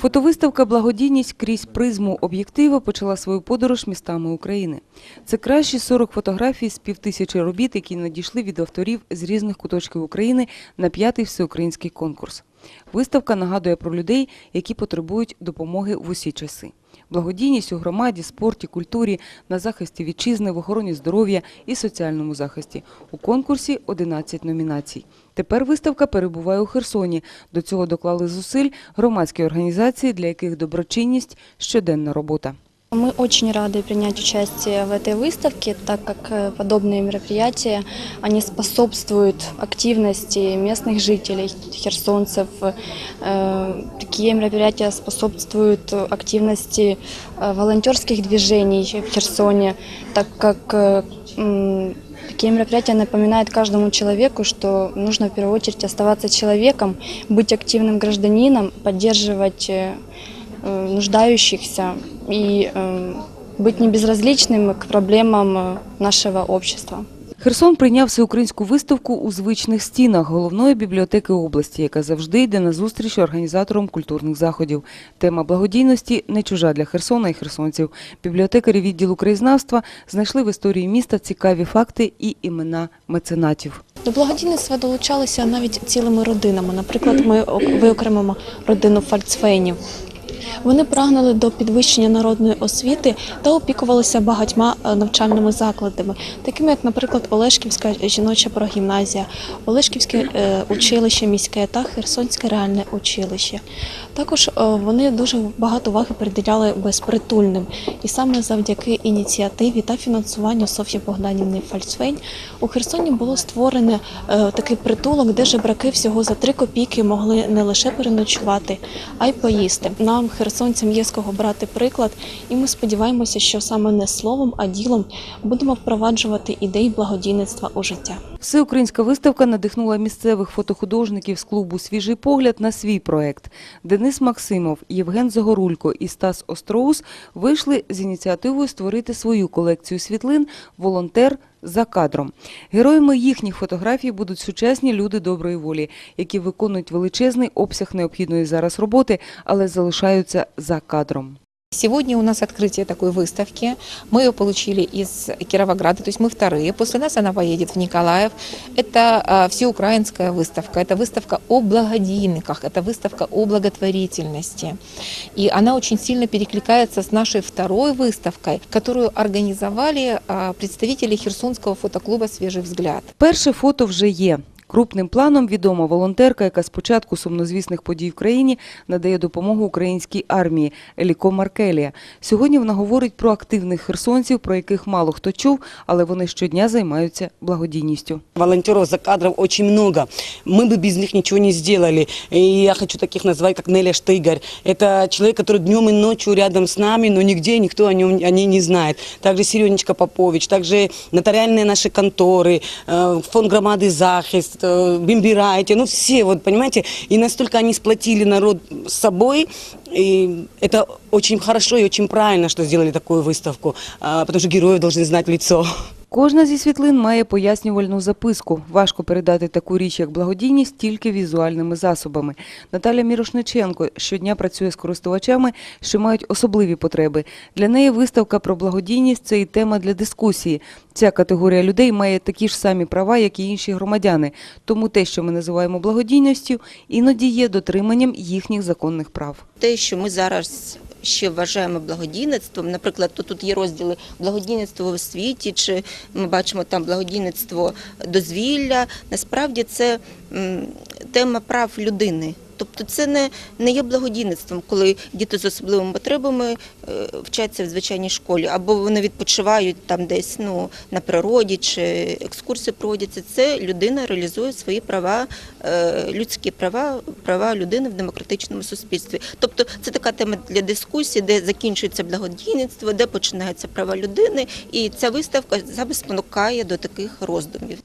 Фотовиставка Благодійність крізь призму об'єктива почала свою подорож містами України. Це кращі 40 фотографій з півтисячі робіт, які надійшли від авторів з різних куточків України на п'ятий всеукраїнський конкурс. Виставка нагадує про людей, які потребують допомоги в усі часи. Благодійність у громаді, спорті, культурі, на захисті вітчизни, в охороні здоров'я і соціальному захисті. У конкурсі 11 номінацій. Тепер виставка перебуває у Херсоні. До цього доклали зусиль громадські організації, для яких доброчинність – щоденна робота. Мы очень рады принять участие в этой выставке, так как э, подобные мероприятия, они способствуют активности местных жителей, херсонцев. Э, Такие мероприятия способствуют активности э, волонтерских движений в Херсоне, так как Такие мероприятия напоминают каждому человеку, что нужно в первую очередь оставаться человеком, быть активным гражданином, поддерживать нуждающихся и э, быть небезразличным к проблемам э, нашего общества. Херсон прийняв всеукраїнську виставку у звичних стінах головної бібліотеки області, яка завжди йде на зустріч організаторам культурних заходів. Тема благодійності не чужа для Херсона і херсонців. Бібліотекарі відділу краєзнавства знайшли в історії міста цікаві факти і імена меценатів. До благодійництва долучалися навіть цілими родинами. Наприклад, ми ок- виокремимо родину Фальцфейнів. Вони прагнули до підвищення народної освіти та опікувалися багатьма е, навчальними закладами, такими як, наприклад, Олешківська жіноча прогімназія, Олешківське е, училище міське та Херсонське реальне училище. Також е, вони дуже багато уваги приділяли безпритульним, і саме завдяки ініціативі та фінансуванню Софії Богданівни Фальцфейн у Херсоні було створене е, такий притулок, де жебраки всього за три копійки могли не лише переночувати, а й поїсти. Нам, херсонцям, є з кого брати приклад, і ми сподіваємося, що саме не словом, а ділом будемо впроваджувати ідеї благодійництва у життя. Всеукраїнська виставка надихнула місцевих фотохудожників з клубу Свіжий погляд на свій проект. Денис Максимов, Євген Загорулько і Стас Остроус вийшли з ініціативою створити свою колекцію світлин Волонтер за кадром. Героями їхніх фотографій будуть сучасні люди доброї волі, які виконують величезний обсяг необхідної зараз роботи, але залишаються за кадром. Сегодня у нас открытие такой выставки. Мы ее получили из Кировограда, то есть мы вторые. После нас она поедет в Николаев. Это а, всеукраинская выставка. Это выставка о благодійниках, это выставка о благотворительности. И она очень сильно перекликается с нашей второй выставкой, которую организовали а, представители Херсонского фотоклуба «Свежий взгляд». Перше фото вже є. Крупним планом відома волонтерка, яка з початку сумнозвісних подій в країні надає допомогу українській армії Еліко Маркелія. Сьогодні вона говорить про активних херсонців, про яких мало хто чув, але вони щодня займаються благодійністю. Волонтеров за кадром очень много. Мы бы без них ничего не сделали. И я хочу таких назвать, как Неля Штыгарь. Это человек, который днем и ночью рядом с нами, но нигде никто о, нем, о ней не знает. Также Серенечка Попович, также нотариальные наши конторы, э, фонд громады «Захист», э, Бимбира, эти, ну все, вот понимаете, и настолько они сплотили народ с собой, и это очень хорошо и очень правильно, что сделали такую выставку, а, потому что герои должны знать лицо. Кожна зі світлин має пояснювальну записку. Важко передати таку річ, як благодійність, тільки візуальними засобами. Наталя Мірошниченко щодня працює з користувачами, що мають особливі потреби. Для неї виставка про благодійність це і тема для дискусії. Ця категорія людей має такі ж самі права, як і інші громадяни. Тому те, що ми називаємо благодійністю, іноді є дотриманням їхніх законних прав. те, що ми зараз ще вважаємо благодійництвом. Наприклад, то тут є розділи благодійництво в освіті, чи ми бачимо там благодійництво дозвілля. Насправді це тема прав людини. Тобто це не, не є благодійництвом, коли діти з особливими потребами е, вчаться в звичайній школі, або вони відпочивають там десь ну, на природі чи екскурсії проводяться. Це людина реалізує свої права, е, людські права, права людини в демократичному суспільстві. Тобто це така тема для дискусії, де закінчується благодійництво, де починаються права людини, і ця виставка саме спонукає до таких роздумів.